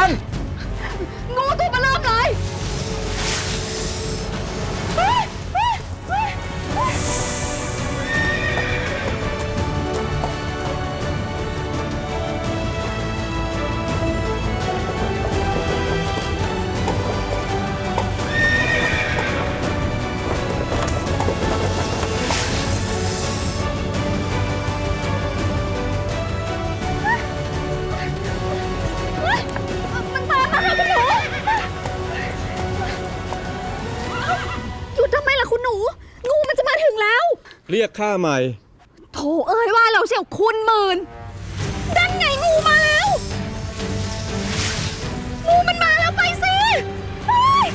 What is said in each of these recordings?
าง เรียกข้าใหม่ โถเอ้ยว่าเราเสี่ยวคุณหมื่นดันไงงูมาแล้วงูมันมาแล้วไปสิเฮ้ย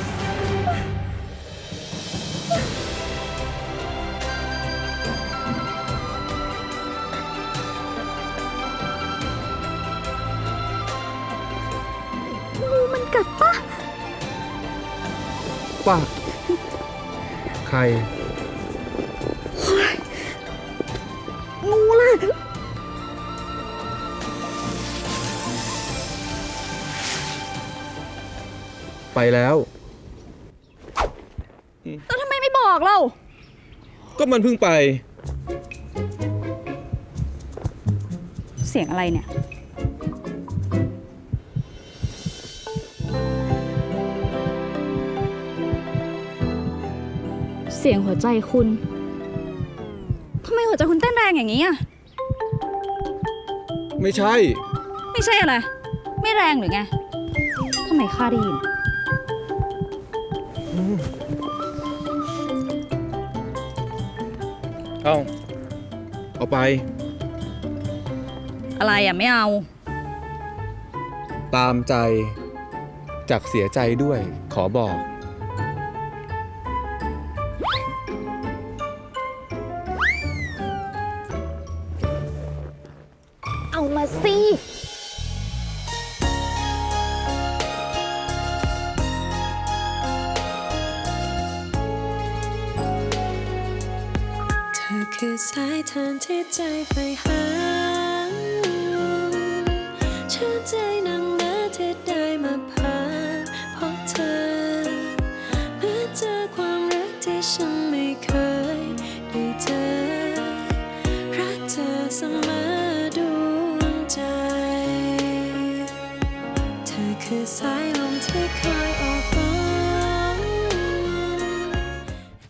งูมันกัดปะป้าใคร งูล่ะไปแล้ว แล้วทำไมไม่บอกเรา ก็มันเพิ่งไป เสียงอะไรเนี่ย เสียงหัวใจคุณทำ ไมหัวใจคุณเต้นแรงอย่างนี้อะ ไม่ใช่ ไม่ใช่อะไร ไม่แรงหรือไงทำไมข้าได้ยิน เอาเอาไป อะไรอะไม่เอา ตามใจจากเสียใจด้วยขอบอก มาสิเธอคือสายทานที่ใจใฝ่หาชื่นใจนังนะที่ได้มาผ่านพบเธอเมื่อเจอความรักที่ฉันไม่เคยได้เจอ รักเธอเสมอ Cause I don't take care of.